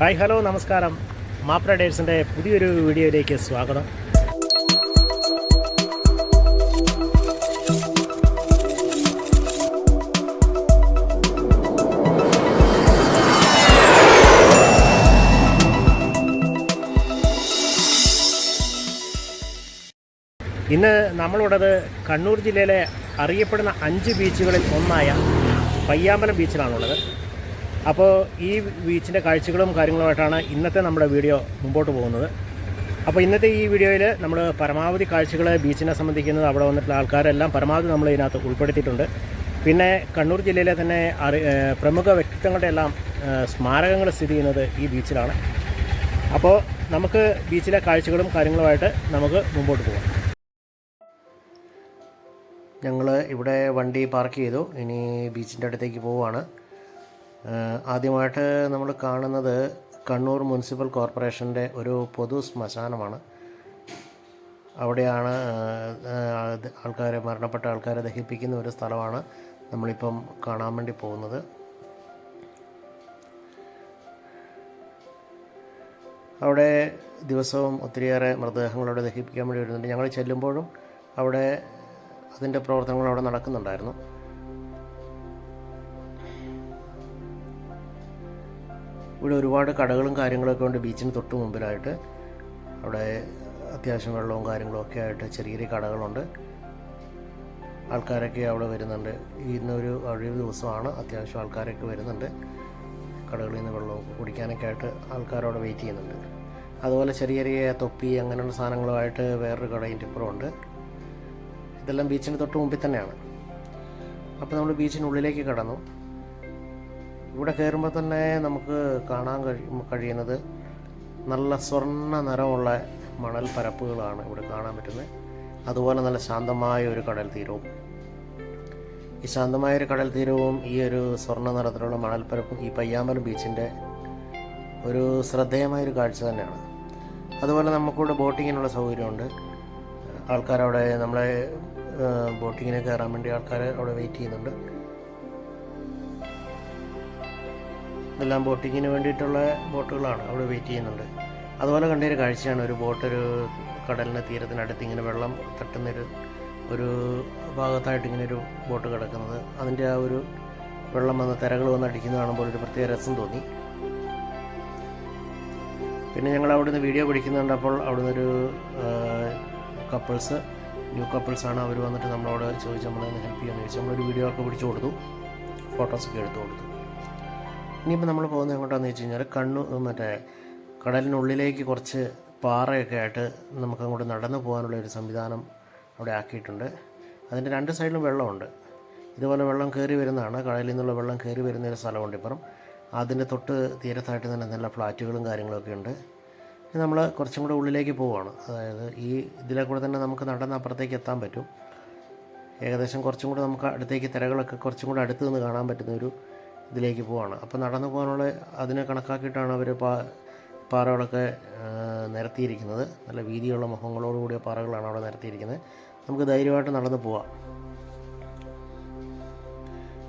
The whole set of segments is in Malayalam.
ഹായ് ഹലോ നമസ്കാരം. മാപ്ര ഡേഴ്സിന്റെ പുതിയൊരു വീഡിയോയിലേക്ക് സ്വാഗതം. ഇന്ന് നമ്മളുള്ളത് കണ്ണൂർ ജില്ലയിലെ അറിയപ്പെടുന്ന അഞ്ച് ബീച്ചുകളിൽ ഒന്നായ പയ്യാമ്പലം ബീച്ചിലാണുള്ളത്. അപ്പോൾ ഈ ബീച്ചിന്റെ കാഴ്ചകളും കാര്യങ്ങളുമായിട്ടാണ് ഇന്നത്തെ നമ്മുടെ വീഡിയോ മുമ്പോട്ട് പോകുന്നത്. അപ്പോൾ ഇന്നത്തെ ഈ വീഡിയോയിൽ നമ്മൾ പരമാവധി കാഴ്ചകൾ ബീച്ചിനെ സംബന്ധിക്കുന്നത് അവിടെ വന്നിട്ടുള്ള ആൾക്കാരെല്ലാം പരമാവധി നമ്മൾ ഇതിനകത്ത് ഉൾപ്പെടുത്തിയിട്ടുണ്ട്. പിന്നെ കണ്ണൂർ ജില്ലയിലെ തന്നെ പ്രമുഖ വ്യക്തിത്വങ്ങളുടെ എല്ലാം സ്മാരകങ്ങൾ സ്ഥിതി ചെയ്യുന്നത് ഈ ബീച്ചിലാണ്. അപ്പോൾ നമുക്ക് ബീച്ചിലെ കാഴ്ചകളും കാര്യങ്ങളുമായിട്ട് നമുക്ക് മുമ്പോട്ട് പോകാം. ഞങ്ങൾ ഇവിടെ വണ്ടി പാർക്ക് ചെയ്തു. ഇനി ബീച്ചിന്റെ അടുത്തേക്ക് പോവുകയാണ്. ആദ്യമായിട്ട് നമ്മൾ കാണുന്നത് കണ്ണൂർ മുനിസിപ്പൽ കോർപ്പറേഷന്റെ ഒരു പൊതു ശ്മശാനമാണ്. അവിടെയാണ് ആൾക്കാരെ മരണപ്പെട്ട ആൾക്കാരെ ദഹിപ്പിക്കുന്ന ഒരു സ്ഥലമാണ് നമ്മളിപ്പം കാണാൻ വേണ്ടി പോകുന്നത്. അവിടെ ദിവസവും ഒത്തിരിയേറെ മൃതദേഹങ്ങൾ അവിടെ ദഹിപ്പിക്കാൻ വേണ്ടി വരുന്നുണ്ട്. ഞങ്ങൾ ചെല്ലുമ്പോഴും അവിടെ അതിന്റെ പ്രവർത്തനങ്ങൾ അവിടെ നടക്കുന്നുണ്ടായിരുന്നു. ഇവിടെ ഒരുപാട് കടകളും കാര്യങ്ങളൊക്കെ ഉണ്ട്. ബീച്ചിന് തൊട്ട് മുമ്പിലായിട്ട്. അവിടെ അത്യാവശ്യം വെള്ളവും കാര്യങ്ങളും ഒക്കെ ആയിട്ട് ചെറിയ ചെറിയ കടകളുണ്ട്. ആൾക്കാരൊക്കെ അവിടെ വരുന്നുണ്ട്. ഇന്നൊരു ഒഴിവ് ദിവസമാണ്. അത്യാവശ്യം ആൾക്കാരൊക്കെ വരുന്നുണ്ട്. കടകളിൽ നിന്ന് വെള്ളവും കുടിക്കാനൊക്കെ ആയിട്ട് ആൾക്കാരവിടെ വെയിറ്റ് ചെയ്യുന്നുണ്ട്. അതുപോലെ ചെറിയ ചെറിയ തൊപ്പി അങ്ങനെയുള്ള സാധനങ്ങളുമായിട്ട് വേറൊരു കടയിന്റെ ഇപ്പുറമുണ്ട്. ഇതെല്ലാം ബീച്ചിന് തൊട്ട് മുമ്പിൽ തന്നെയാണ്. അപ്പോൾ നമ്മൾ ബീച്ചിനുള്ളിലേക്ക് കടന്നു. ഇവിടെ കയറുമ്പോൾ തന്നെ നമുക്ക് കാണാൻ കഴി കഴിയുന്നത് നല്ല സ്വർണ നിറമുള്ള മണൽ പരപ്പുകളാണ് ഇവിടെ കാണാൻ പറ്റുന്നത്. അതുപോലെ നല്ല ശാന്തമായ ഒരു കടൽ തീരവും. ഈ ശാന്തമായ ഒരു കടൽ തീരവും ഈ ഒരു സ്വർണ നിറത്തിലുള്ള മണൽപ്പരപ്പും ഈ പയ്യാമ്പലം ബീച്ചിന്റെ ഒരു ശ്രദ്ധേയമായൊരു കാഴ്ച തന്നെയാണ്. അതുപോലെ നമുക്കിവിടെ ബോട്ടിങ്ങിനുള്ള സൗകര്യമുണ്ട്. ആൾക്കാരവിടെ നമ്മളെ ബോട്ടിങ്ങിന് കയറാൻ വേണ്ടി ആൾക്കാർ അവിടെ വെയിറ്റ് ചെയ്യുന്നുണ്ട്. എല്ലാം ബോട്ടിങ്ങിന് വേണ്ടിയിട്ടുള്ള ബോട്ടുകളാണ് അവിടെ വെയിറ്റ് ചെയ്യുന്നുണ്ട്. അതുപോലെ കണ്ടൊരു കാഴ്ചയാണ് ഒരു ബോട്ട് ഒരു കടലിന്റെ തീരത്തിനടുത്ത് ഇങ്ങനെ വെള്ളം തട്ടുന്നൊരു ഒരു ഭാഗത്തായിട്ട് ഇങ്ങനെ ഒരു ബോട്ട് കിടക്കുന്നത്. അതിന്റെ ആ ഒരു വെള്ളം വന്ന് തിരകൾ വന്ന് അടിക്കുന്നത് കാണുമ്പോൾ ഒരു പ്രത്യേക രസം തോന്നി. പിന്നെ ഞങ്ങൾ അവിടുന്ന് വീഡിയോ പിടിക്കുന്നുണ്ട് അപ്പോൾ അവിടുന്ന് ഒരു കപ്പിൾസ് ന്യൂ കപ്പിൾസാണ് അവർ വന്നിട്ട് നമ്മളോട് ചോദിച്ച് നമ്മളെ ഹെൽപ്പ് ചെയ്യാമെന്ന് ചോദിച്ചു നമ്മളൊരു വീഡിയോ ഒക്കെ പിടിച്ചു കൊടുത്തു. ഫോട്ടോസൊക്കെ എടുത്തു കൊടുത്തു. ഇനിയിപ്പോൾ നമ്മൾ പോകുന്നത് എങ്ങോട്ടാന്ന് വെച്ച് കഴിഞ്ഞാൽ കണ്ണു മറ്റേ കടലിനുള്ളിലേക്ക് കുറച്ച് പാറയൊക്കെ ആയിട്ട് നമുക്ക് അങ്ങോട്ട് നടന്നു പോകാനുള്ള ഒരു സംവിധാനം അവിടെ ആക്കിയിട്ടുണ്ട്. അതിന്റെ രണ്ട് സൈഡിലും വെള്ളമുണ്ട്. ഇതുപോലെ വെള്ളം കയറി വരുന്നതാണ്. കടലിൽ നിന്നുള്ള വെള്ളം കയറി വരുന്ന ഒരു സ്ഥലമുണ്ട് ഇപ്പം അതിന്റെ തൊട്ട് തീരത്തായിട്ട് തന്നെ നല്ല ഫ്ലാറ്റുകളും കാര്യങ്ങളൊക്കെ ഉണ്ട്. നമ്മൾ കുറച്ചും കൂടെ ഉള്ളിലേക്ക് പോവുകയാണ് അതായത് ഈ ഇതിലെ കൂടെ തന്നെ നമുക്ക് നടന്ന് അപ്പുറത്തേക്ക് എത്താൻ പറ്റും. ഏകദേശം കുറച്ചും കൂടെ നമുക്ക് അടുത്തേക്ക് തിരകളൊക്കെ കുറച്ചും കൂടെ അടുത്ത് നിന്ന് കാണാൻ പറ്റുന്ന ഒരു ഇതിലേക്ക് പോവാണ്. അപ്പോൾ നടന്നു പോകാനുള്ള അതിനെ കണക്കാക്കിയിട്ടാണ് അവർ പാ പാറകളൊക്കെ നിരത്തിയിരിക്കുന്നത്. നല്ല വീതിയുള്ള മുഖങ്ങളോടുകൂടിയ പാറകളാണ് അവിടെ നിരത്തിയിരിക്കുന്നത്. നമുക്ക് ധൈര്യമായിട്ട് നടന്നു പോവാം.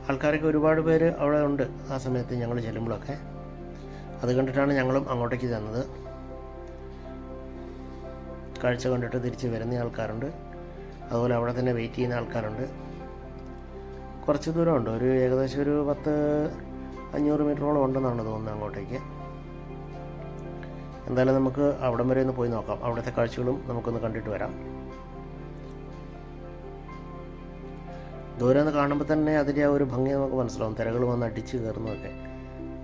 ആൾക്കാരൊക്കെ ഒരുപാട് പേര് അവിടെ ഉണ്ട് ആ സമയത്ത് ഞങ്ങൾ ചെല്ലുമ്പോഴൊക്കെ. അത് കണ്ടിട്ടാണ് ഞങ്ങളും അങ്ങോട്ടേക്ക് ചെന്നത്. കാഴ്ച കണ്ടിട്ട് തിരിച്ച് വരുന്ന ആൾക്കാരുണ്ട്. അതുപോലെ അവിടെ തന്നെ വെയിറ്റ് ചെയ്യുന്ന ആൾക്കാരുണ്ട്. കുറച്ച് ദൂരമുണ്ട്. ഒരു ഏകദേശം ഒരു പത്ത് അഞ്ഞൂറ് മീറ്ററോളം ഉണ്ടെന്നാണ് തോന്നുന്നത് അങ്ങോട്ടേക്ക്. എന്തായാലും നമുക്ക് അവിടം വരെ ഒന്ന് പോയി നോക്കാം. അവിടുത്തെ കാഴ്ചകളും നമുക്കൊന്ന് കണ്ടിട്ട് വരാം. ദൂരെ കാണുമ്പോൾ തന്നെ അതിന്റെ ആ ഒരു ഭംഗി നമുക്ക് മനസ്സിലാവും. തിരകൾ വന്ന് അടിച്ച് കയറുന്നതൊക്കെ.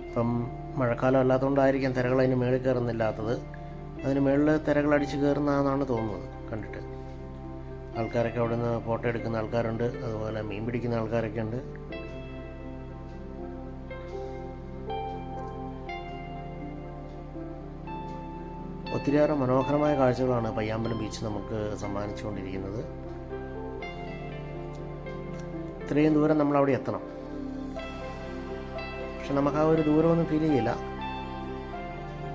ഇപ്പം മഴക്കാലം അല്ലാത്തതുകൊണ്ടായിരിക്കാം തിരകൾ അതിന് മേളിൽ കയറുന്നില്ലാത്തത്. അതിന് മേളിൽ തിരകൾ അടിച്ച് കയറുന്നതാണെന്നാണ് തോന്നുന്നത് കണ്ടിട്ട്. ആൾക്കാരൊക്കെ അവിടെ നിന്ന് ഫോട്ടോ എടുക്കുന്ന ആൾക്കാരുണ്ട്. അതുപോലെ മീൻ പിടിക്കുന്ന ആൾക്കാരൊക്കെ ഉണ്ട്. ഒത്തിരിയേറെ മനോഹരമായ കാഴ്ചകളാണ് പയ്യാമ്പലം ബീച്ച് നമുക്ക് സമ്മാനിച്ചുകൊണ്ടിരിക്കുന്നത്. ഇത്രയും ദൂരം നമ്മൾ അവിടെ എത്തണം. പക്ഷെ നമുക്ക് ആ ഒരു ദൂരമൊന്നും ഫീൽ ചെയ്യില്ല.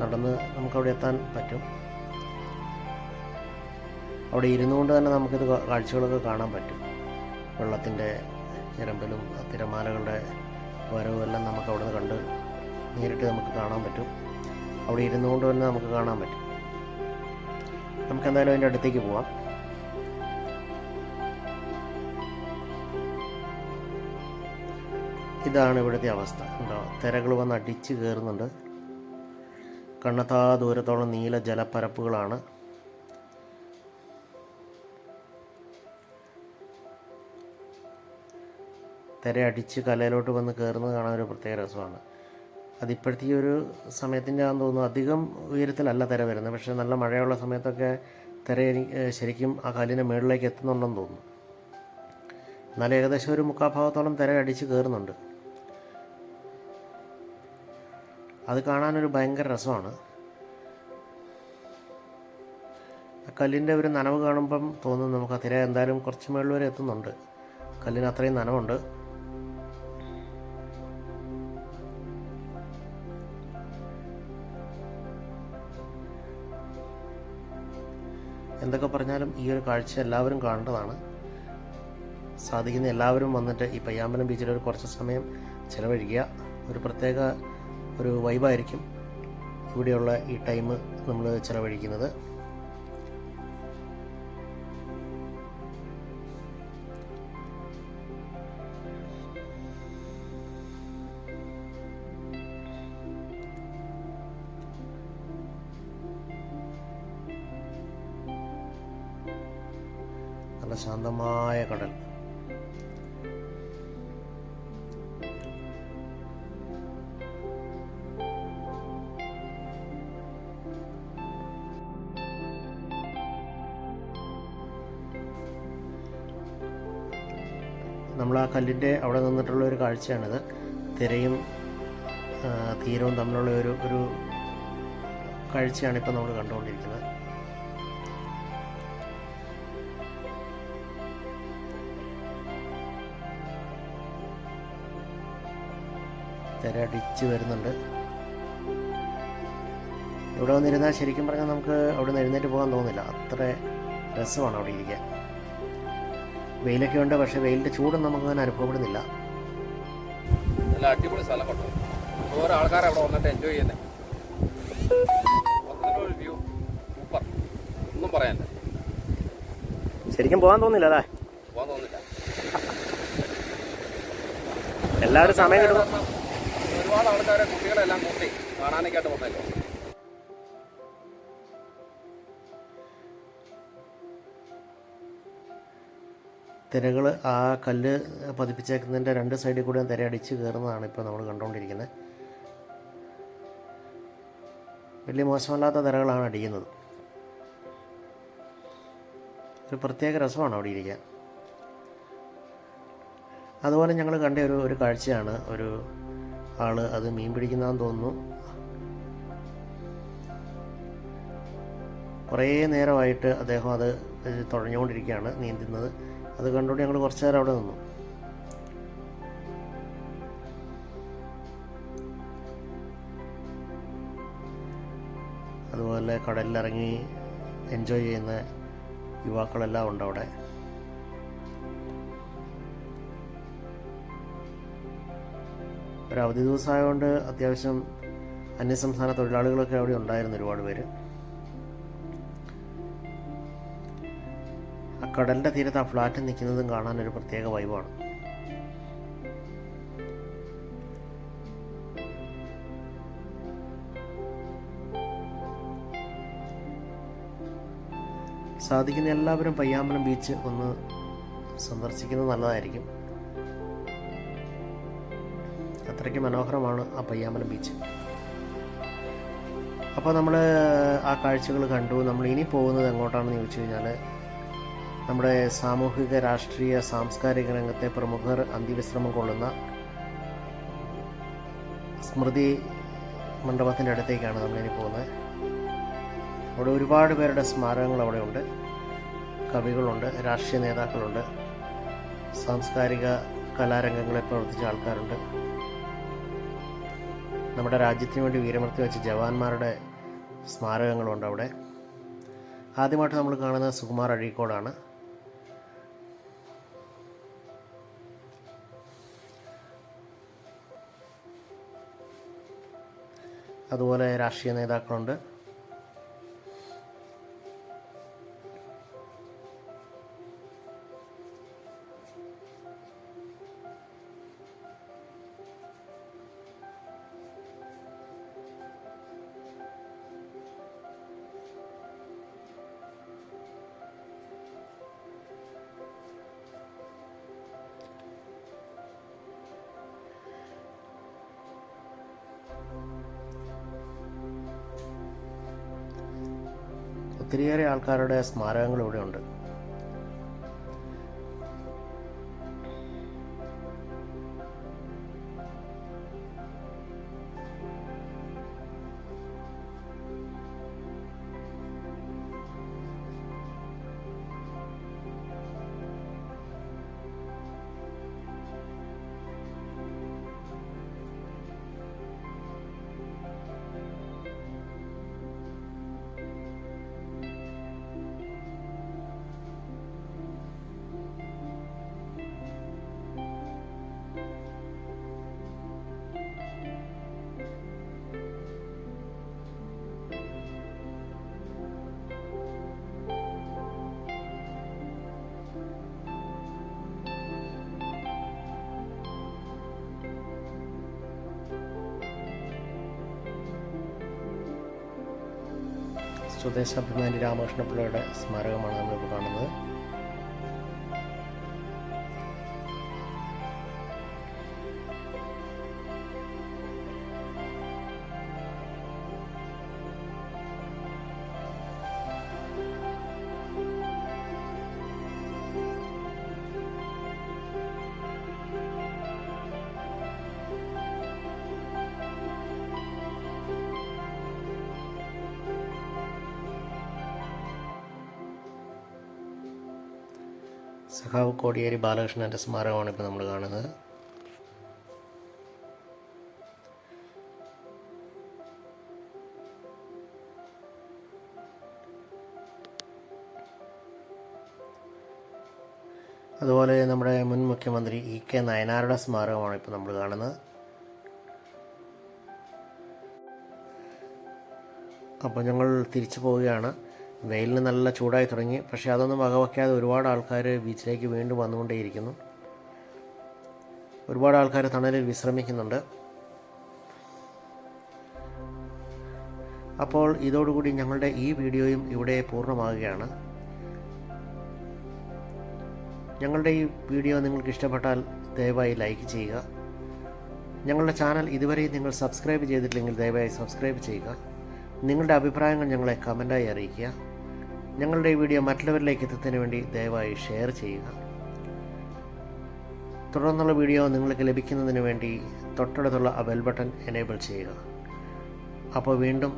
നടന്ന് നമുക്കവിടെ എത്താൻ പറ്റും. അവിടെ ഇരുന്നുകൊണ്ട് തന്നെ നമുക്കിത് കാഴ്ചകളൊക്കെ കാണാൻ പറ്റും. വെള്ളത്തിന്റെ നിരമ്പലും തിരമാലകളുടെ വരവും എല്ലാം നമുക്ക് അവിടെ നിന്ന് കണ്ട് നേരിട്ട് നമുക്ക് കാണാൻ പറ്റും. അവിടെ ഇരുന്നുകൊണ്ട് തന്നെ നമുക്ക് കാണാൻ പറ്റും. നമുക്ക് എന്തായാലും അതിന്റെ അടുത്തേക്ക് പോവാം. ഇതാണ് ഇവിടുത്തെ അവസ്ഥ. ഉണ്ടോ തിരകൾ വന്ന് അടിച്ച് കയറുന്നുണ്ട്. കണ്ണത്താ ദൂരത്തോളം നീല ജലപ്പരപ്പുകളാണ്. തിര അടിച്ച് കലയിലോട്ട് വന്ന് കയറുന്നത് കാണാൻ ഒരു പ്രത്യേക രസമാണ്. അതിപ്പോഴത്തെ ഒരു സമയത്തിന്റെ ആണെന്ന് തോന്നുന്നു അധികം ഉയരത്തിലല്ല തിര വരുന്നത്. പക്ഷേ നല്ല മഴയുള്ള സമയത്തൊക്കെ തിര ശരിക്കും ആ കല്ലിന്റെ മുകളിലേക്ക് എത്തുന്നുണ്ടെന്ന് തോന്നുന്നു. എന്നാലും ഏകദേശം ഒരു മുക്കാൽ ഭാഗത്തോളം തിര അടിച്ച് കയറുന്നുണ്ട് അത് കാണാനൊരു ഭയങ്കര രസമാണ്. കല്ലിന്റെ ഒരു നനവ് കാണുമ്പം തോന്നുന്നു നമുക്ക് ആ തിര എന്തായാലും കുറച്ച് മുകളിൽ വരെ എത്തുന്നുണ്ട്. കല്ലിന് അത്രയും നനവുണ്ട്. എന്തൊക്കെ പറഞ്ഞാലും ഈ ഒരു കാഴ്ച എല്ലാവരും കാണേണ്ടതാണ്. സാധിക്കുന്ന എല്ലാവരും വന്നിട്ട് ഈ പയ്യാമ്പലം ബീച്ചിൽ ഒരു കുറച്ച് സമയം ചിലവഴിക്കുക. ഒരു പ്രത്യേക ഒരു വൈബായിരിക്കും ഇവിടെയുള്ള ഈ ടൈം നമ്മൾ ചിലവഴിക്കുന്നത്. ശാന്തമായ കടൽ. നമ്മൾ ആ കല്ലിന്റെ അവിടെ നിന്നിട്ടുള്ള ഒരു കാഴ്ചയാണിത്. തിരയും തീരവും തമ്മിലുള്ള ഒരു ഒരു കാഴ്ചയാണ് ഇപ്പോൾ നമ്മൾ കണ്ടുകൊണ്ടിരിക്കുന്നത്. തിര അടിച്ച് വരുന്നുണ്ട്. ഇവിടെ വന്നിരുന്നാൽ ശരിക്കും പറഞ്ഞാൽ നമുക്ക് അവിടെ നിന്ന് എഴുന്നേറ്റ് പോകാൻ തോന്നില്ല. അത്ര രസമാണ് അവിടെ ഇരിക്കാൻ. വെയിലൊക്കെ ഉണ്ട് പക്ഷേ വെയിലിന്റെ ചൂടൊന്നും നമുക്ക് അങ്ങനെ അനുഭവപ്പെടുന്നില്ല. നല്ല അടിപൊളി സ്ഥലം കേട്ടോ. ഓരോ ആൾക്കാർ അവിടെ വന്നിട്ട് എൻജോയ് ചെയ്യുന്നത് വ്യൂ സൂപ്പർ ഒന്നും പറയാനില്ല. ശരിക്കും പോകാൻ തോന്നില്ല അതാ? പോകാൻ തോന്നില്ല. എല്ലാവരും സമയം കാരണം ഒരുപാട് ആൾക്കാരെ കുട്ടികളെല്ലാം കൂട്ടി കാണാനൊക്കെ ആയിട്ട് തിരകൾ ആ കല്ല് പതിപ്പിച്ചേക്കുന്നതിന്റെ രണ്ട് സൈഡിൽ കൂടെ തിരയടിച്ച് കയറുന്നതാണ് ഇപ്പോൾ നമ്മൾ കണ്ടുകൊണ്ടിരിക്കുന്നത് വലിയ മോശമല്ലാത്ത തിരകളാണ് അടിക്കുന്നത്. ഒരു പ്രത്യേക രസമാണ് അവിടെ ഇരിക്കാൻ. അതുപോലെ ഞങ്ങൾ കണ്ട ഒരു ഒരു കാഴ്ചയാണ്. ഒരു ആൾ അത് മീൻ പിടിക്കുന്നതെന്ന് തോന്നുന്നു. കുറേ നേരമായിട്ട് അദ്ദേഹം അത് തുഴഞ്ഞുകൊണ്ടിരിക്കുകയാണ് നീന്തുന്നത്. അത് കണ്ടുകൊണ്ട് ഞങ്ങൾ കുറച്ച് നേരം അവിടെ നിന്നു. അതുപോലെ കടലിലിറങ്ങി എൻജോയ് ചെയ്യുന്ന യുവാക്കളെല്ലാം ഉണ്ട് അവിടെ. ഒരു അവധി ദിവസമായതുകൊണ്ട് അത്യാവശ്യം അന്യസംസ്ഥാന തൊഴിലാളികളൊക്കെ അവിടെ ഉണ്ടായിരുന്നു ഒരുപാട് പേര്. ആ കടലിന്റെ തീരത്ത് ആ ഫ്ലാറ്റ് നിൽക്കുന്നതും കാണാൻ ഒരു പ്രത്യേക വൈബാണ്. സാധിക്കുന്ന എല്ലാവരും പയ്യാമ്പലം ബീച്ച് ഒന്ന് സന്ദർശിക്കുന്നത് നല്ലതായിരിക്കും. അത്രയ്ക്ക് മനോഹരമാണ് ആ പയ്യാമ്പലം ബീച്ച് അപ്പോൾ നമ്മൾ ആ കാഴ്ചകൾ കണ്ടു. നമ്മൾ ഇനി പോകുന്നത് എങ്ങോട്ടാണെന്ന് ചോദിച്ചു കഴിഞ്ഞാൽ നമ്മുടെ സാമൂഹിക രാഷ്ട്രീയ സാംസ്കാരിക രംഗത്തെ പ്രമുഖർ അന്ത്യവിശ്രമം കൊള്ളുന്ന സ്മൃതി മണ്ഡപത്തിന്റെ അടുത്തേക്കാണ് നമ്മളിനി പോകുന്നത്. അവിടെ ഒരുപാട് പേരുടെ സ്മാരകങ്ങൾ അവിടെ ഉണ്ട് കവികളുണ്ട് രാഷ്ട്രീയ നേതാക്കളുണ്ട് സാംസ്കാരിക കലാരംഗങ്ങളെ പ്രവർത്തിച്ച ആൾക്കാരുണ്ട്. നമ്മുടെ രാജ്യത്തിന് വേണ്ടി വീരമൃത്യു വെച്ച ജവാന്മാരുടെ സ്മാരകങ്ങളുണ്ട് അവിടെ. ആദ്യമായിട്ട് നമ്മൾ കാണുന്നത് സുകുമാർ അഴീക്കോടാണ്. അതുപോലെ രാഷ്ട്രീയ നേതാക്കളുണ്ട്. ഒത്തിരിയേറെ ആൾക്കാരുടെ സ്മാരകങ്ങൾ ഇവിടെ സ്വദേശാഭിമാനി രാമകൃഷ്ണപിള്ളയുടെ സ്മാരകമാണ് നമ്മളിപ്പോൾ കാണുന്നത്. സഖാവ് കോടിയേരി ബാലകൃഷ്ണന്റെ സ്മാരകമാണ് ഇപ്പോൾ നമ്മൾ കാണുന്നത്. അതുപോലെ നമ്മുടെ മുൻ മുഖ്യമന്ത്രി ഇ കെ നയനാരുടെ സ്മാരകമാണ് ഇപ്പോൾ നമ്മൾ കാണുന്നത്. അപ്പോൾ ഞങ്ങൾ തിരിച്ചു പോവുകയാണ്. വെയിലിന് നല്ല ചൂടായി തുടങ്ങി. പക്ഷേ അതൊന്നും വകവയ്ക്കാതെ ഒരുപാട് ആൾക്കാർ ബീച്ചിലേക്ക് വീണ്ടും വന്നുകൊണ്ടേയിരിക്കുന്നു. ഒരുപാട് ആൾക്കാർ തണലിൽ വിശ്രമിക്കുന്നുണ്ട്. അപ്പോൾ ഇതോടുകൂടി ഞങ്ങളുടെ ഈ വീഡിയോയും ഇവിടെ പൂർണമാകുകയാണ് ഞങ്ങളുടെ ഈ വീഡിയോ നിങ്ങൾക്ക് ഇഷ്ടപ്പെട്ടാൽ ദയവായി ലൈക്ക് ചെയ്യുക. ഞങ്ങളുടെ ചാനൽ ഇതുവരെയും നിങ്ങൾ സബ്സ്ക്രൈബ് ചെയ്തിട്ടില്ലെങ്കിൽ ദയവായി സബ്സ്ക്രൈബ് ചെയ്യുക. നിങ്ങളുടെ അഭിപ്രായങ്ങൾ ഞങ്ങളെ കമന്റായി അറിയിക്കുക. ഞങ്ങളുടെ ഈ വീഡിയോ മറ്റുള്ളവരിലേക്ക് എത്തുന്നതിന് വേണ്ടി ദയവായി ഷെയർ ചെയ്യുക. തുടർന്നുള്ള വീഡിയോ നിങ്ങൾക്ക് ലഭിക്കുന്നതിന് വേണ്ടി തൊട്ടടുത്തുള്ള ആ ബെൽ ബട്ടൺ എനേബിൾ ചെയ്യുക. അപ്പോൾ വീണ്ടും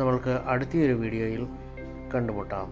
നമ്മൾക്ക് അടുത്തൊരു വീഡിയോയിൽ കണ്ടുമുട്ടാം.